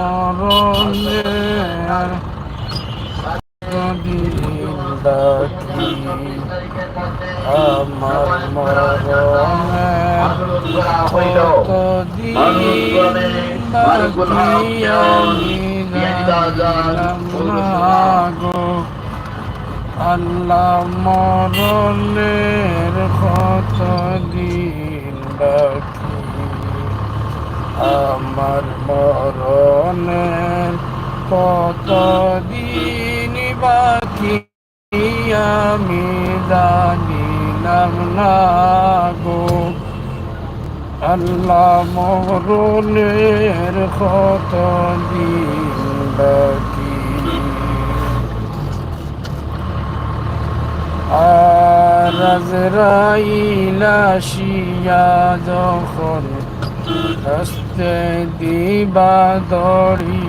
মরণের বাকি আমার মরণের কতদিন বাকি আমি গো আল্লাহ মরণের কত দিন বাকি আমার মরণের কত দিন বাকি আমি জানিলাম না গো। আল্লাহ মরণের কত দিন বাকি? আর আজরাইল আসিয়া যখন দিবা দড়ি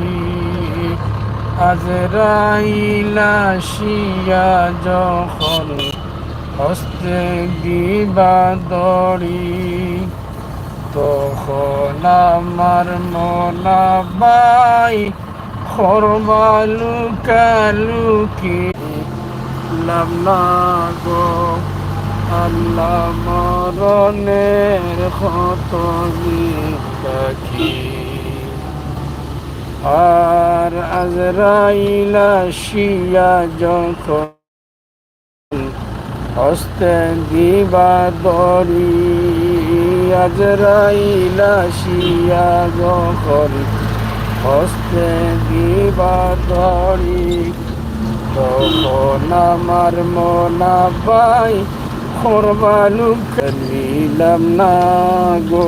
আজরাইল আসিয়া যখন হস্তে দিবা দড়ি তখন আমার মনাবাই খরবালু কালুকি লাম না গো, আল্লাহ মরণের কত বাকি। আর আজরাইলা শিয়া যখন হস্তে দিবা দরি আজরাইলা শিয়া যখন হস্তে দিবা দরি তখন আমার মনা পাই খরবালু নিলাম না গো।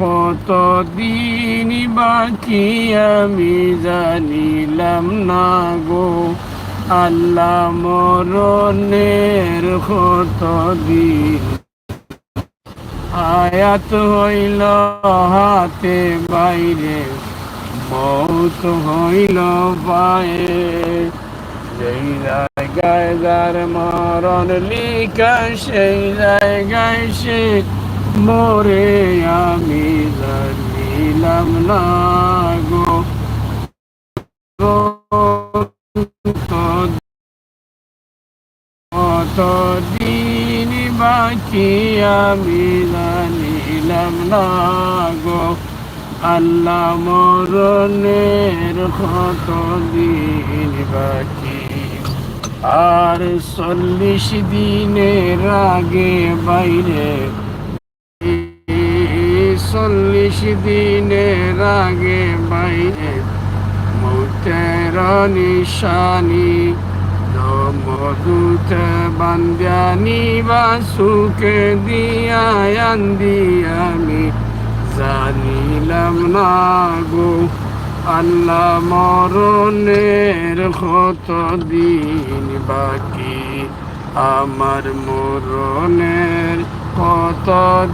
কত দিন বাকি আমি জানিলাম না গো? আল্লাহ মরণের কত দিন আয়াত হইল হাতে বাইরে, মৌত হইল পায়ে। যেই জায়গায় যার মরণ লিখা, সেই জায়গায় সে মরে আমি জানিলাম না গো। কত দিন বাকি আমি জানিলাম না গো। আল্লাহ মরণের কত দিন বাকি আর চল্লিশ দিনের আগে বাইরে চল্লিশ দিনের আগে বাইরে। মৌতের নিশানি মধুতে বান্দানি বা সুখে দিয়া আন্দি আমি। জানিলাম না গো, আল্লাহ মরণের কত দিন বাকি। আমার মরণের কত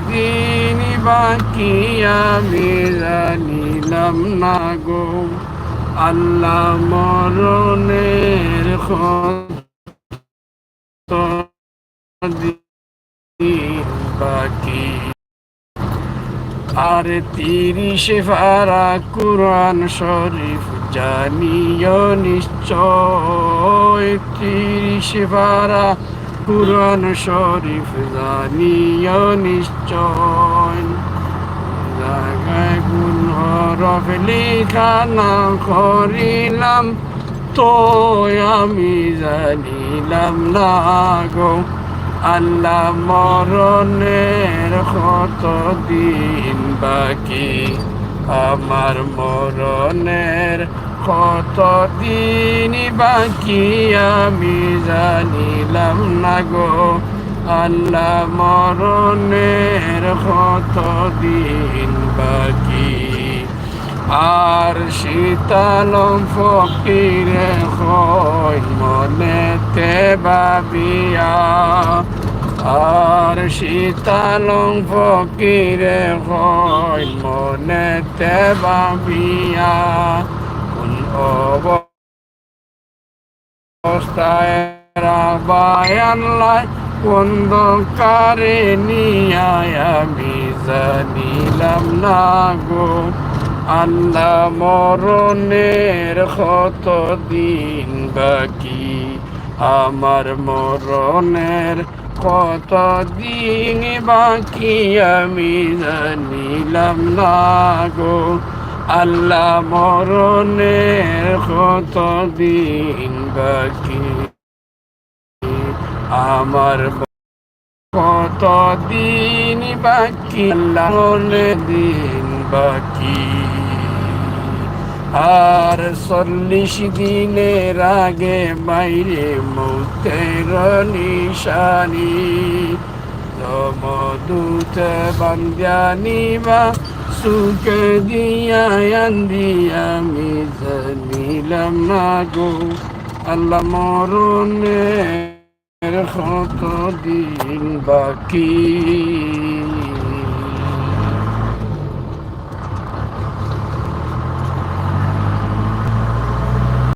দিন বাকি আমি জানিলাম না গো। আল্লাহ মরণের বাকি? আর তিরিশে ফারা কুরআন শরীফ জানিও নিশ্চয়। তিরিশে ফারা কুরআন শরীফ জানিও নিশ্চয় জায়গায় গুণ হরফ লেখা না করিলাম তো আমি জানিলাম না গো আল্লাহ মরণের কত দিন বাকি আমার মরণের কত দিন বাকি আমি জানিলাম না গো। আল্লাহ মরণের কত দিন বাকি? আর শীতলম ফকিরে হয় মনেতে ভাবিয়া। আর শীতলম ফকিরে হয় মনেতে ভাবিয়া। অবস্থায় রাবায়াল্লাহ অন্ধকারে নিয়ায় আমি জানিলাম না গো। আল্লাহ মরণের কত দিন বাকি? আমার মরণের কত দিন বাকি আমি জানিলাম না গো। আল্লাহ কত দিন বাকি? আমার কত দিন বাকি? আল্লাহ দিন বাকি। আর চল্লিশ দিনের আগে বাইরে মৌতের নিশানি। দমদূত বান্দানিবা সুখে দিয়া আমি জানিলাম না গো আল্লাহ মরণের কত দিন বাকি।